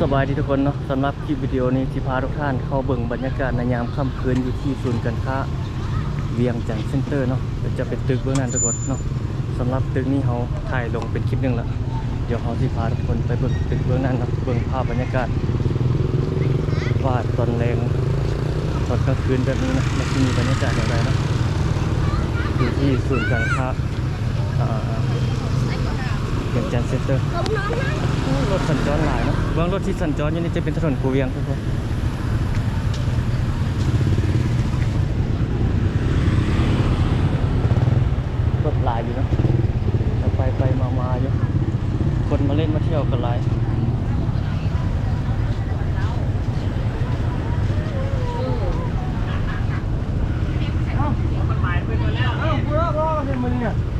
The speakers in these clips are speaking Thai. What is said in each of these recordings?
สบายดีทุกคนเนาะสำหรับคลิปวิดีโอนี้ที่พาทุกท่านเข้าเบิ่งบรรยากาศในยามค่ำคืนอยู่ที่ศูนย์การค้าเวียงจันทร์เซ็นเตอร์เนาะจะเป็นตึกเบื้องนั้นทุกคนเนาะสำหรับตึกนี้เขาถ่ายลงเป็นคลิปหนึ่งละเดี๋ยวเขาสิพาทุกคนไปเบิ่งตึกเบื้องนั้นเนาะเบิ่งภาพบรรยากาศว่าตอนแรงตอนกลางคืนแบบนี้นะมันจะมีบรรยากาศอย่างไรเนาะอยู่ที่ศูนย์การค้าอ่า เวียงจันทร์เซ็นเตอร์รถสัญจรหลายเนาะบื้องรถที่สัญจรอยู่นี่จะเป็นถนนกูเวียงทุกคนรถหลายอยู่เนาะไปไปมามาอยู่คนมาเล่นมาเที่ยวกันหลายเ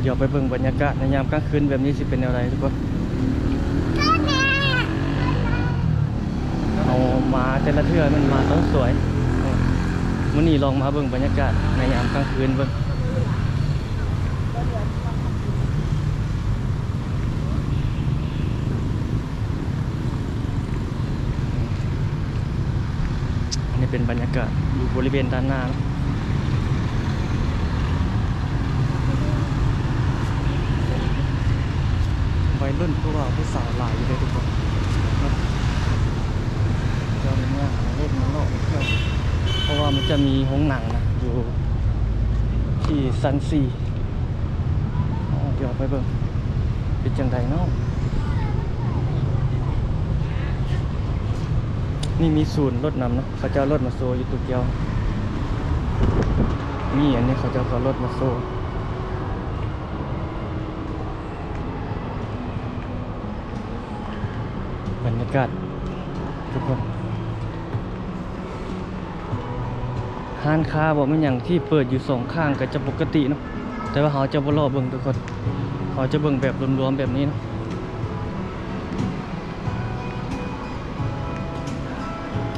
เดี๋ยวไปเบิ่งบรรยากาศในยามกลางคืนแบบนี้สิเป็นอะไรทุกคนเอามาแต่ละเทื่อมันมาต้องสวยมื้อนี้ลองมาเบิ่งบรรยากาศในยามกลางคืนเบิ่งอันนี้เป็นบรรยากาศอยู่บริเวณด้านหน้านะวัยรุ่นพวกเราผู้สาวหลายอยู่เลยทุกคนนะเจ้าเนี่ยเล่นมันโลกเที่ยวเพราะว่ามัน จะมีห้องหนังนะอยู่ที่ซันซีเดี๋ยวไปเบิ่งเป็นจังไดเนาะนี่มีศูนย์รถนำเนาะเขาจะรถมาโซอยู่ตัวเดียวนี่อันนี้เขาจะเอารถมาโซบรรยากาศทุกคน ห้านค้าบอกมันอย่างที่เปิดอยู่สองข้างก็จะปกติเนาะแต่ว่าเขาจะบรอเบิ่งทุกคนเขาจะเบิ่งแบบรวมๆแบบนี้เนาะ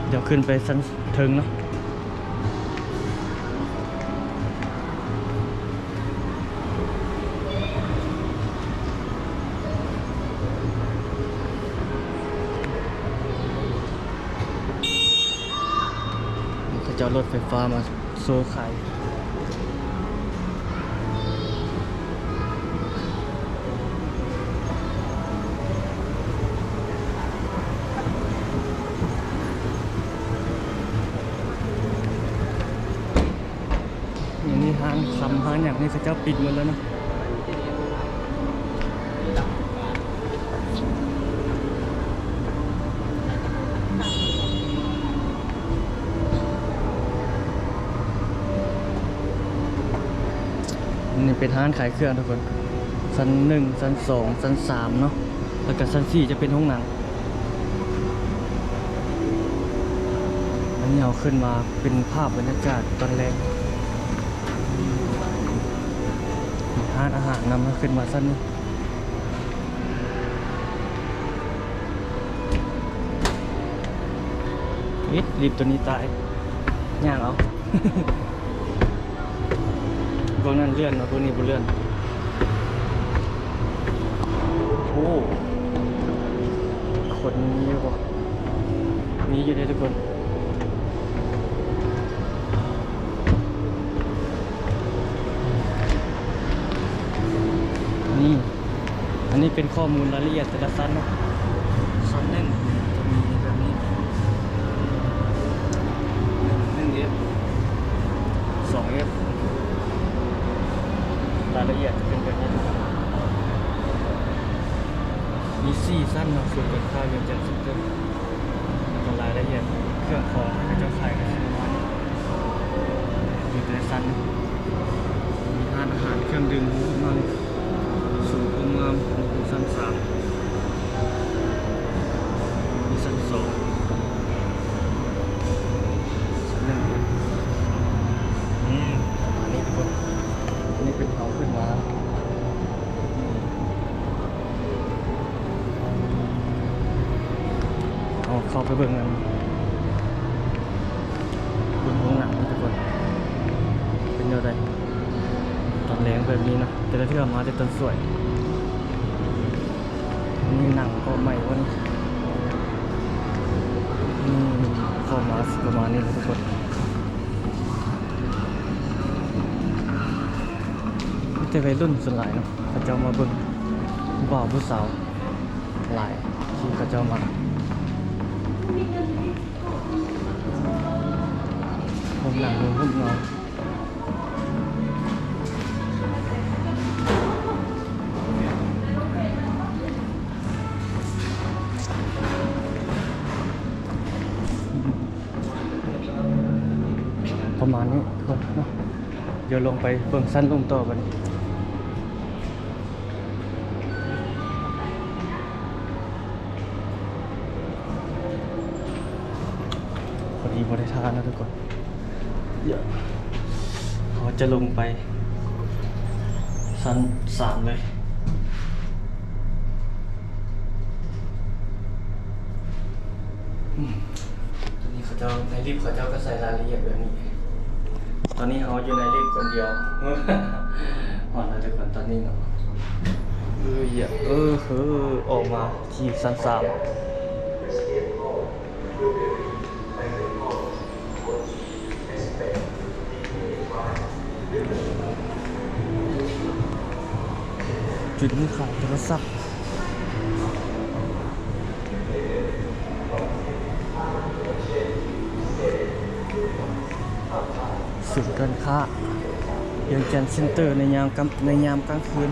เดี๋ยวขึ้นไปสันถึงเนาะ จะเอารถไฟฟ้ามาโซ่ขายอย่างนี้ห้างคำห้างอย่างนี้เขาเจ้าปิดหมดแล้วนะ เป็นห้างขายเครื่องทุกคน ชั้นหนึ่งชั้นสองชั้นสามเนาะ แล้วก็ชั้นสี่จะเป็นห้องหนังอันนี้เอาขึ้นมาเป็นภาพบรรยากาศตอนแรกทานอาหารนำมาขึ้นมาสั้นเอ๊ะรีบตัวนี้ตายย่างเอา พวกนั้นเลื่อนนะพวกนี้บ่เลื่อน โอ้คนมีอยู่บ่มีอยู่เลยทุกคนนี่อันนี้เป็นข้อมูลรายละเอียดแต่ละสั้นนะสั้นหนึ่งายละเอียดจะเป็นแบบนี้มีซี่สั้นเนาะส่วนกันข้าเยนจันทร์สุดเต็มแล้วก็รายละเอียดเครื่องคองที่เจ้าขายกันประมาณนี้มีแต่สั้นมีทานอาหารเครื่องดื่มขึ้นมาเเอไปเบิ่งกันเบิ่งโรงหนังทุกคน เป็นยังไงตอนแรงแบบนี้เนาะแต่ละเทื่อมาแต่ต้นสวยนี่หนังก็ใหม่วะนี่อืมเข้ามาสประมาณนี้ทุกคนแต่วัยรุ่นส่วนหลายเนาะเขาจ้ามาเบิ่งบ่าวผู้สาวหลายที่เขาจ้ามา ผมหนังผมหุ่นเงาประมาณนี้ทุกคนเนาะเดี๋ยวลงไปเบิ่งสั้นลงต่อกัน พอดีบริทานแล้วทุกคนเดี๋ยวเราจะลงไปชั้นสามเลยอืมตอนนี้เขาเจ้าในลิฟต์เขาเจ้าก็ใส่รายละเอียดแบบนี้ ตอนนี้เขาอยู่ในลิฟต์คนเดียวหอนแล้วทุกคนตอนนี้เนาะเอออย่าเออเออออกมาที่ชั้นสาม จุดนี้ขายโทรศัพท์ศูนย์การค้าเวียังจันทน์เซ็นเตอร์ในยามกลางในยามกลางคืน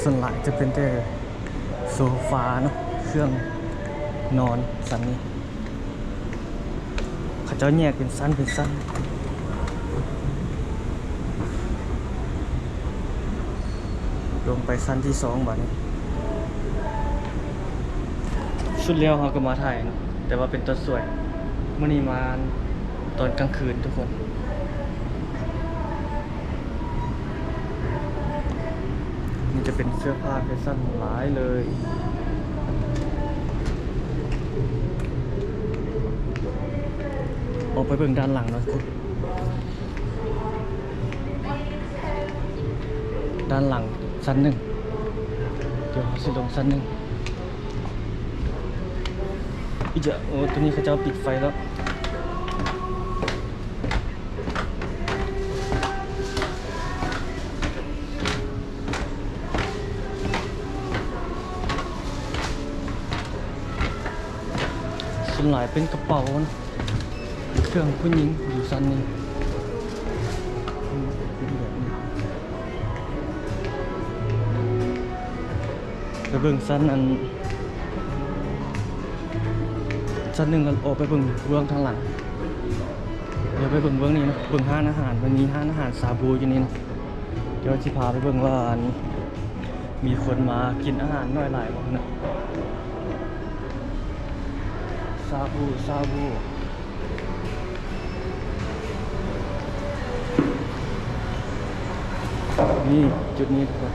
ส่วนหลายจะเป็นแต่โซฟาเนาะเครื่องนอนสันนี้ เขาเจ้าแยกเป็นสั้นเป็นสั้นลงไปสั้นที่สองบัดนี้ชุดเลี้ยวเขาก็มาถ่ายเนอะแต่ว่าเป็นตัวสวยมื่อนี้มาตอนกลางคืนทุกคนนี่จะเป็นเสื้อผ้าแฟชั่นหลายเลย ออกไปเบิ่งด้านหลังนะคุณด้านหลังชั้นหนึ่งเดี๋ยวสิลงชั้นหนึ่งอีจะโอ้ตัวนี้เขาจะปิดไฟแล้วส่วนหลายเป็นกระเป๋านะ เครื่องผู้หญิงอยู่ชั้นนี้อืมเป็นแบบนี้ไปเบิ่งชั้นอันชั้นหนึ่งกันออกไปเบิ่งเบื้องทางหลังเดี๋ยวไปเบิ่งเบื้องนี้นะเบิ่งห้านอาหารมันมีห้านอาหารซาบูอยู่นี่นะเดี๋ยวสิพาไปเบิ่งว่าอันมีคนมากินอาหารน้อยหลายบ่นะซาบูซาบู นี่จุดนี้ทุกคน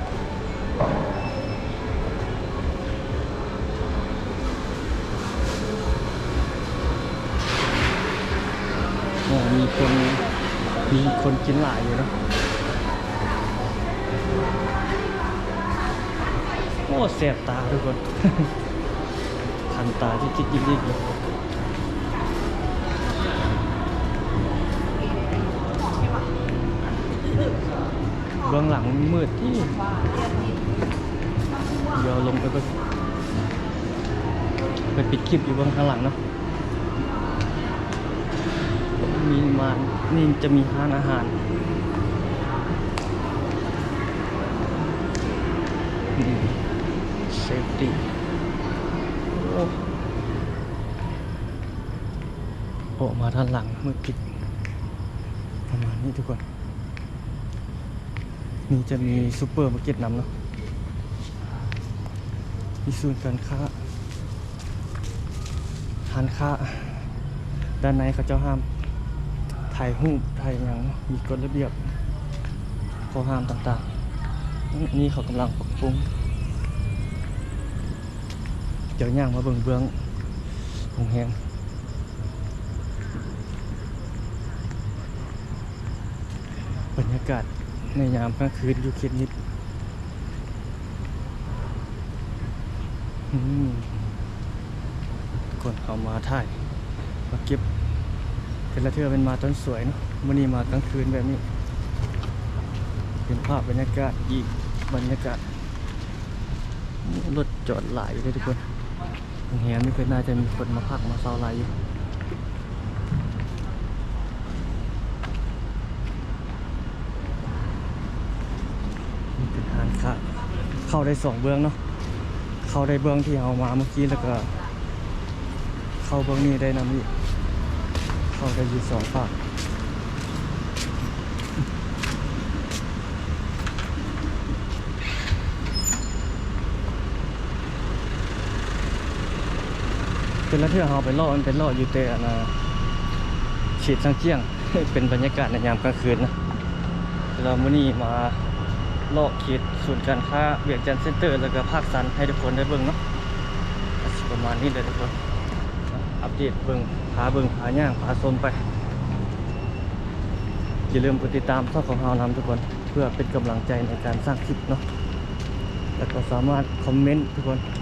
โอ้มีคนมีคนกินหลายอยู่นะโอ้แสบตาทุกคนคันตาที่คิดยิกๆเลย บื้องหลังมันมืดที่ เดี๋ยวลงไปเบิ่งไปปิดคลิปอยู่เบื้องข้างหลังเนาะมีมานี่จะมีร้านอาหารเซฟตี้โอ้ออกมาด้านหลังมืดปิดประมาณนี้ทุกคน นี่จะมีซูเปอร์มาร์เก็ตนำเนาะมีศูนย์การค้าร้านค้า ด้านในเขาเจ้าห้ามถ่ายรูปถ่ายอย่างมีกฎระเบียบข้อห้ามต่างๆ นี่เขากำลังปรับปรุงเดี๋ยวย่างมาเบิ่งเบื้องโรงแรมบรรยากาศ ในยามกลางคืนอยู่เขตนิดอืมก่อนเขามาถ่ายมาเก็บเป็นละเทือเป็นมาต้นสวยเนาะวันนี้มากลางคืนแบบนี้ เป็นภาพบรรยากาศอีกบรรยากาศรถจอดหลายอยู่เลยทุกคนโรงแรมนี่ก็น่าจะมีคนมาพักมาเซาหลายอยู่นี่เป็น ทางเข้าเข้าได้สองเบื้องเนาะเข้าได้เบื้องที่เอามาเมื่อกี้แล้วก็ เข้าเบื้องนี้ได้นำนี่เข้าได้อยู่สองฝั่งเป็นละเทือเราไปล่อมันเป็นล่ออยู่แต่อันนะฉีดสังเกียง เป็นบรรยากาศในยามกลางคืนนะเรามื่อนี้มา โลกคิดศูนย์การค้าเวียงจันเซ็นเตอร์ แล้วก็ภาคสันให้ทุกคนได้เบิ่งเนาะประมาณนี้เลยทุกคน อัปเดตเบิ่งพาเบิ่งพาย่างพาชมไป อย่าลืมกดติดตามช่องของเรานำทุกคน เพื่อเป็นกำลังใจในการสร้างคลิปเนาะแล้วก็สามารถคอมเมนต์ทุกคน